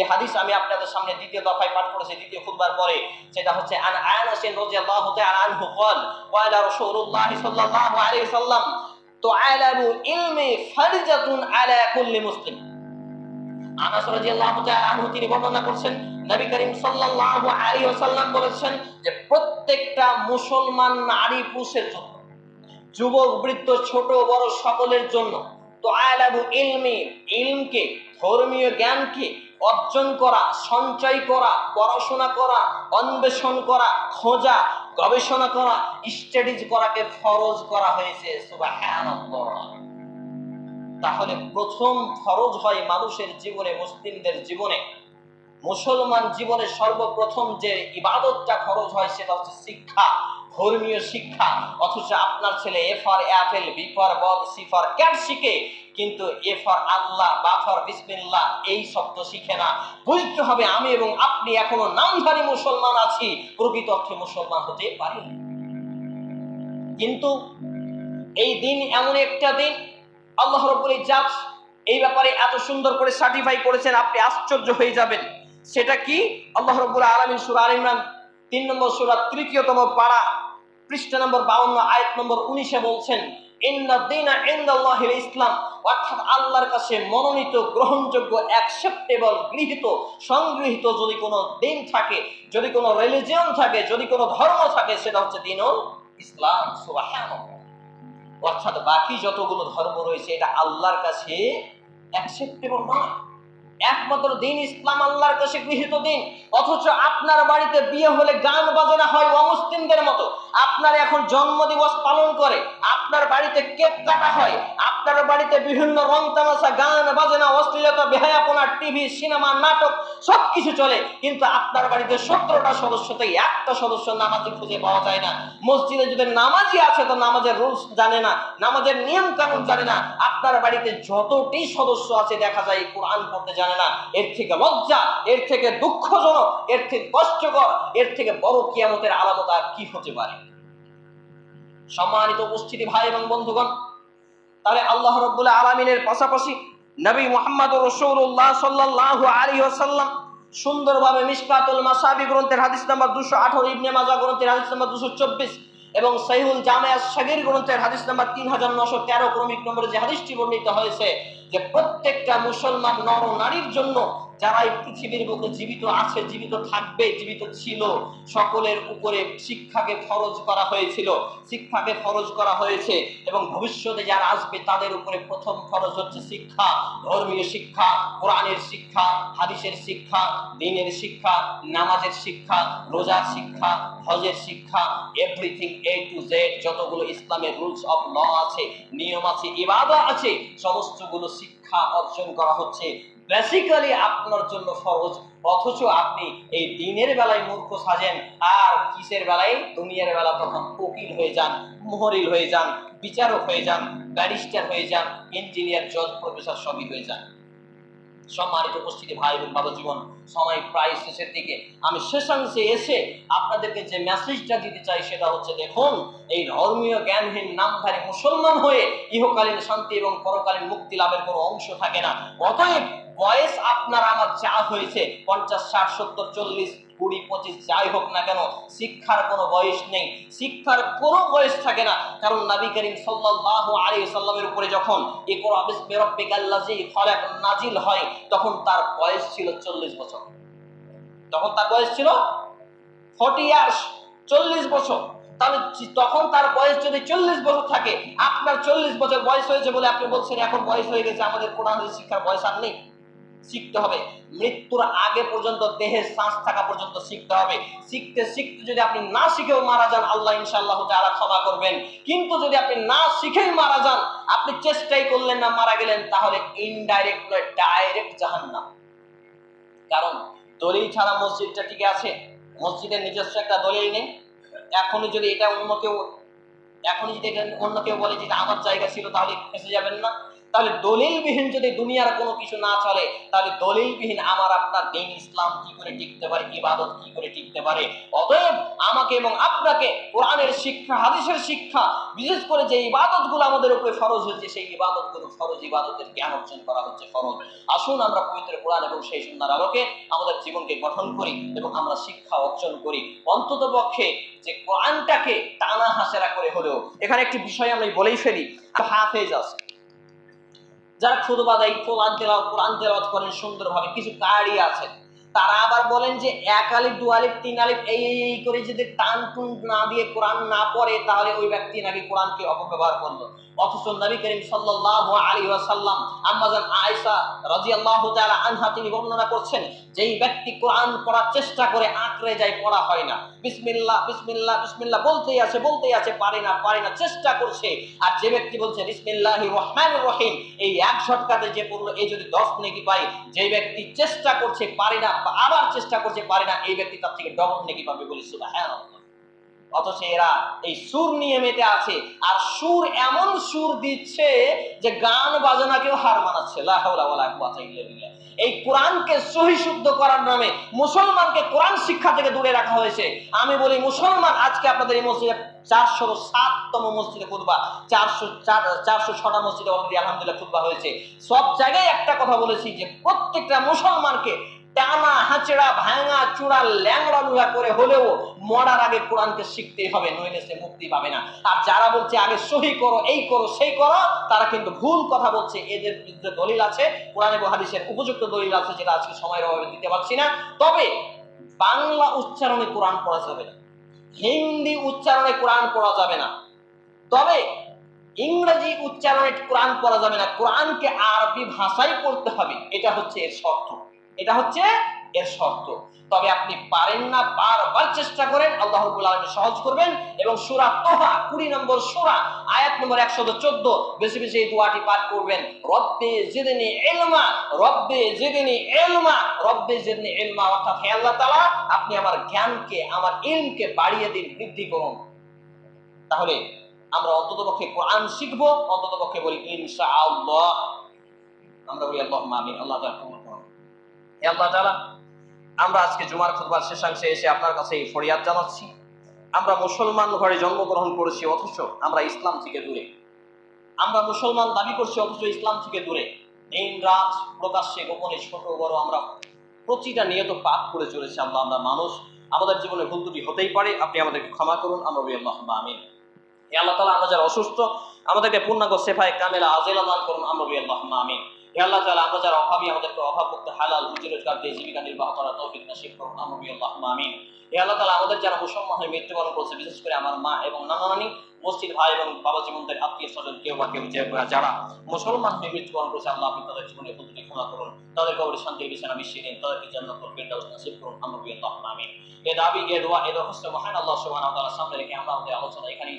যে হাদিস আমি আপনাদের সামনে দ্বিতীয় দফায় পাঠ করেছি, দ্বিতীয় খুতবার পরে, সেটা হচ্ছে, আন রাদিয়াল্লাহু তাআলা আনহু ক্বাল রাসূলুল্লাহ সাল্লাল্লাহু আলাইহি সাল্লাম তুআলাবু ইলমি ফারজাতুন আলা কুল্লি মুসলিম। আনাস রাদিয়াল্লাহু তাআলা আনহু তিনি বর্ণনা করছেন, নবী করিম সাল্লাল্লাহু আলাইহি ওয়াসাল্লাম বলেছেন যে প্রত্যেকটা মুসলমান নারী পুরুষের জন্য, যুবক, বৃদ্ধ, ছোট, বড় সকলের জন্য তো আয়ালাবু ইলমি, ইলমকে, ধর্মীয় জ্ঞানকে অর্জন করা, সঞ্চয় করা, পড়াশোনা করা, অন্বেষণ করা, খোঁজা, গবেষণা করা স্টাডিজ করাকে ফরজ করা হয়েছে তাহলে প্রথম ফরজ হয় মানুষের জীবনে, মুসলিমদের জীবনে। মুসলমান জীবনে সর্বপ্রথম যে ইবাদতটা খরচ হয়, সেটা হচ্ছে শিক্ষা, ধর্মীয় শিক্ষা। অথচ আপনার ছেলে A for apple B for ball C cat শিখে কিন্তু এ ফর আল্লাহ, বা ফর বিসমিল্লাহ, এই শব্দ শিখে না। বুঝতে হবে আমি এবং আপনি এখনও নামধারী মুসলমান আছি। প্রকৃত অর্থে মুসলমান হতে পারি কিন্তু এই দিন এমন একটা দিন, আল্লাহ রব্বুল ইজ্জাত এই ব্যাপারে এত সুন্দর করে সার্টিফাই করেছেন, আপনি আশ্চর্য হয়ে যাবেন। সেটা কি? আল্লাহ রব্বুল আলামিন সূরা আল ইমরান তিন নম্বর সূরা তৃতীয়তম পাড়া পৃষ্ঠা নম্বর বাউন্ন, আয়াত নম্বর উনিশে বলছেন ইসলাম, অর্থাৎ আল্লাহর কাছে মনোনীত, গ্রহণযোগ্য অ্যাকসেপ্টেবল গৃহীত, সংগৃহীত যদি কোনো দিন থাকে, যদি কোনো রিলিজিয়ন থাকে, যদি কোনো ধর্ম থাকে, সেটা হচ্ছে দিনুল ইসলাম অর্থাৎ বাকি যতগুলো ধর্ম রয়েছে, এটা আল্লাহর কাছে অ্যাকসেপ্টেবল নয়। একমাত্র দিন ইসলাম আল্লাহর কাছে গৃহীত দিন। অথচ আপনার বাড়িতে বিয়ে হলে গান বাজনা হয় অমুসলিমদের মতো। আপনার এখন জন্মদিবস পালন করে, আপনার বাড়িতে কেক কাটা হয়, আপনার বাড়িতে বিভিন্ন রং তামাশা, গান বাজনা, অশ্লীলতা, বেহায়াপনা, টিভি, সিনেমা, নাটক সব কিছু চলে। কিন্তু আপনার বাড়িতে সতেরোটা সদস্য থেকে একটা সদস্য নামাজি খুঁজে পাওয়া যায় না। মসজিদে যদি নামাজি আছে, তো নামাজের রুলস জানে না, নামাজের নিয়ম কানুন জানে না। আপনার বাড়িতে যতটি সদস্য আছে, দেখা যায় কোরআন পড়তে জানে না। এর থেকে লজ্জা, এর থেকে দুঃখজনক, এর থেকে কষ্টকর, এর থেকে বড় কিয়ামতের আলামত আর কি হতে পারে? সম্মানিত উপস্থিতি ভাই এবং বন্ধুগণ, তাহলে আল্লাহ রব্বুল্লাহ আলমিনের পাশাপাশি নবী মোহাম্মদ রসৌল্লাহ সাল্লাহ আলী ওসাল্লাম সুন্দরভাবে মিসকাতুল মাসাবি গ্রন্থের হাদিস নাম্বার দুশো আঠারো, ইবনে মাজা গ্রন্থের হাদিস নাম্বার দুশো চব্বিশ এবং সহিহুল জামেয়া সাগির গ্রন্থের হাদিস নাম্বার তিন হাজার নশো তেরো ক্রমিক নম্বরে যে হাদিসটি বর্ণিত হয়েছে যে প্রত্যেকটা মুসলমান নর নারীর জন্য যারা এই পৃথিবীর বুকে জীবিত আছে, জীবিত থাকবে, জীবিত ছিল, সকলের উপরে শিক্ষাকে ফরজ করা হয়েছিল। শিক্ষাকে ফরজ করা হয়েছে এবং ভবিষ্যতে যারা আসবে, তাদের উপরে প্রথম ফরজ হচ্ছে শিক্ষা। ধর্মীয় শিক্ষা, কোরআনের শিক্ষা, হাদিসের শিক্ষা, দিনের শিক্ষা, নামাজের শিক্ষা, রোজার শিক্ষা, হজের শিক্ষা এভরিথিং এ টু জেড যতগুলো ইসলামের রুলস অফ ল আছে, নিয়ম আছে ইবাদা আছে, সমস্তগুলো শিক্ষা অর্জন করা হচ্ছে। বেসিক্যালি আপনার জন্য ফরজ অথচ আপনি এই দিনের বেলায় মূর্খ সাজেন, আর কিসের বেলায়? দুনিয়ার বেলা তখন উকিল হয়ে যান, মোহরিল হয়ে যান, বিচারক হয়ে যান, ব্যারিস্টার হয়ে যান ইঞ্জিনিয়ার জজ প্রফেসর সবই হয়ে যান। সম্মানিত উপস্থিতি, ভাই এবং বাবা জীবন, সময় প্রায় শেষের দিকে। আমি শেষাংশে এসে আপনাদেরকে যে মেসেজটা দিতে চাই, সেটা হচ্ছে দেখুন, এই ধর্মীয় জ্ঞানহীন, নামধারী মুসলমান হয়ে ইহকালীন শান্তি এবং পরকালীন মুক্তি লাভের কোনো অংশ থাকে না। অতএব বয়স আপনার আমার যা হয়েছে, পঞ্চাশ, ষাট, সত্তর, চল্লিশ, কুড়ি, পঁচিশ, যাই হোক না কেন, শিক্ষার কোনো বয়স নেই। শিক্ষার কোনো বয়স থাকে না। কারণ নবী করিম সাল্লাল্লাহু আলাইহি সাল্লামের উপরে যখন ইকরা বিসমি রাব্বিকাল্লাযী খলাক নাজিল হয়, তখন তার বয়স ছিল চল্লিশ বছর। তখন তার বয়স ছিল ফর্টি ইয়ার্স, চল্লিশ বছর। তাহলে তখন তার বয়স যদি চল্লিশ বছর থাকে, আপনার চল্লিশ বছর বয়স হয়েছে বলে আপনি বলছেন, এখন বয়স হয়ে গেছে, আমাদের কোরআন শিক্ষার বয়স আর নেই। শিখতে হবে। মৃত্যুর আগে পর্যন্ত, দেহের শ্বাস থাকা পর্যন্ত শিখতে হবে। শিখতে শিখতে যদি আপনি না শিখেও মারা যান, আল্লাহ ইনশাল্লাহ তারা ক্ষমা করবেন। কিন্তু যদি আপনি না শিখেই মারা যান, আপনি চেষ্টাই করলেন না মারা গেলেন, তাহলে ইনডাইরেক্ট নয় ডাইরেক্ট জাহান্নাম। কারণ দলিল ছাড়া মসজিদটা ঠিক আছে। মসজিদের নিজস্ব একটা দলিল নেই। এখনই যদি এটা অন্য কেউ এখনই যদি এটা অন্য কেউ বলে যে আমার জায়গা ছিল, তাহলে ফেসে যাবেন না। তাহলে দলিলবিহীন যদি দুনিয়ার কোনো কিছু না চলে, তাহলে দলিলবিহীন আমার আপনার দিন ইসলাম কি করে টিকতে পারে, ইবাদত কি করে টিকতে পারে? অতএব আমাকে এবং আপনাকে কোরআনের শিক্ষা, হাদিসের শিক্ষা, বিশেষ করে যে ইবাদতগুলো আমাদের উপরে ফরজ হয়েছে সেই ইবাদতগুলো ফরজ ইবাদতের জ্ঞান অর্জন করা হচ্ছে ফরজ। আসুন আমরা পবিত্র কোরআন এবং সেই সুন্দর আলোকে আমাদের জীবনকে গঠন করি এবং আমরা শিক্ষা অর্জন করি। অন্তত পক্ষে যে কোরআনটাকে টানা হাসেরা করে হলেও, এখানে একটি বিষয় আমি বলেই ফেলি। হাফেজ আছে। যারা খুদবা দেয়, কোরআন তেলাওয়াত কোরআন তেলাওয়াত করেন, সুন্দরভাবে কিছু কারি আছে। তারা আবার বলেন যে এক আলিফ, দু আলিফ, তিন আলিফ, এই করে যদি টান টুন না দিয়ে কোরআন না পড়ে, তাহলে ওই ব্যক্তি নাকি কোরআনকে অপব্যবহার করল। অথচ নবী করিম সাল্লাল্লাহু আলাইহি ওয়াসাল্লাম, আম্মাজান আয়েশা রাদিয়াল্লাহু তাআলা আনহা তিনি বর্ণনা করছেন, যেই ব্যক্তি কোরআন পড়ার চেষ্টা করে আঁকড়ে যায়, পড়া হয় না। বিসমিল্লাহ বিসমিল্লাহ বিসমিল্লাহ বলতেই আছে বলতেই আছে, পারে না পারে না, চেষ্টা করছে। আর যে ব্যক্তি বলছে বিসমিল্লাহির রহমানির রহিম, এই এক ঝটকাতে যে পড়ল, এই যদি দশ নেকি পাই যে ব্যক্তি চেষ্টা করছে, পারে না আবার চেষ্টা করছে, পারে না, এই ব্যক্তি তার থেকে ডবল নেকি পাবে বলি সুবহানাল্লাহ। অথচ এরা এই সুর নিয়ে মেতে আছে, আর সুর এমন সুর দিচ্ছে যে গান বাজনাকেও হার মানাচ্ছে, লা হাওলা ওয়ালা বিল্লাহ। এই কোরআনকে সহি শুদ্ধ করার নামে মুসলমানকে কোরআন শিক্ষা থেকে দূরে রাখা হয়েছে। আমি বলি মুসলমান আজকে আপনাদের এই মসজিদে চারশো সাততম মসজিদে খুদবা চারশো চার, চারশো ছটা মসজিদে অলরেডি আলহামদুলিল্লাহ খুদবা হয়েছে। সব জায়গায় একটা কথা বলেছি যে প্রত্যেকটা মুসলমানকে টানা হাঁচড়া, ভাঙা, চূড়া, ল্যাংড়া লুড়া করে হলেও মরার আগে কোরআনকে শিখতেই হবে, নইলে সে মুক্তি পাবে না। আর যারা বলছে আগে সহি করো, এই করো, সেই করো, তারা কিন্তু ভুল কথা বলছে। এদের বিরুদ্ধে দলিল আছে, কোরআন এবং উপযুক্ত দলিল আছে, যেটা আজকে সময়ের অভাবে দিতে পারছি না। তবে বাংলা উচ্চারণে কোরআন পড়া যাবে না। হিন্দি উচ্চারণে কোরআন পড়া যাবে না। তবে ইংরেজি উচ্চারণে কোরআন পড়া যাবে না। কোরআনকে আরবি ভাষায় পড়তে হবে। এটা হচ্ছে এর শর্ত। এটা হচ্ছে এর শর্ত। তবে আপনি পারেন না বারবার চেষ্টা করেন, আল্লাহ রবুল আলমী সহজ করবেন এবং সুরা তোহা, কুড়ি নম্বর সুরা, আয়াত নম্বর একশো চোদ্দ, বেশি বেশি এই দোয়াটি পাঠ করবেন। রব্বে জেদিনী এলমা রব্বে জেদিনী এলমা রব্বে জেদিনী এলমা অর্থাৎ হে আল্লাহ তালা আপনি আমার জ্ঞানকে, আমার ইলমকে বাড়িয়ে দিন, বৃদ্ধি করুন। তাহলে আমরা অন্ততপক্ষে কোরআন শিখব অন্ততপক্ষে বলি ইনশা আল্লাহ আমরা বলি আল্লাহ আমিন, আল্লাহ তাআলা আল্লাহ তাআলা, আমরা আজকে জুমার খুতবার শেষাংশে এসে আপনার কাছে এই ফরিয়াদ জানাচ্ছি। আমরা মুসলমান ঘরে জন্মগ্রহণ করেছি, অথচ আমরা ইসলাম থেকে দূরে। আমরা মুসলমান দাবি করছি, অথচ ইসলাম থেকে দূরে। দিন রাত প্রকাশ্যে গোপনে ছোট বড় আমরা প্রতিটা নিয়ত পাপ করে চলেছি আমরা আমরা মানুষ। আমাদের জীবনে ভুল ত্রুটি হতেই পারে, আপনি আমাদেরকে ক্ষমা করুন, আমরা বলি আল্লাহ আমিন। আল্লাহ তাআলা, আমরা যারা অসুস্থ, আমাদেরকে পূর্ণাঙ্গ সেফায় কামেলা আজেলা দান করুন, আমরা আল্লাহ আমিন। আল্লাহ তাআলা, আমরা যারা অভাবী, আমাদেরকে হালাল রুজি রোজগার দিয়ে জীবিকা নির্বাহ তৌফিক করুন। আমিন আল্লাহ তাআলা, আমাদের যারা মুসলমান হয়ে মৃত্যুবরণ বিশেষ করে আমার মা এবং মসজিদ ভাই এবং বাবা জীবনদের, আত্মীয় স্বজন, কেউ বা কেউ যারা মুসলমান হয়ে মৃত্যুবরণ করেছে, আল্লাহ আপনি তাদের জীবনে প্রতিটি ক্ষমা করুন। তাদের বিছানা দিন, তাদেরকে নসিব করুন। আমিন এ দাবি, এ দোয়া, এ মহান আল্লাহ সুবহানাহু ওয়া তাআলার সামনে রেখে আমরা আমাদের আলোচনা এখানে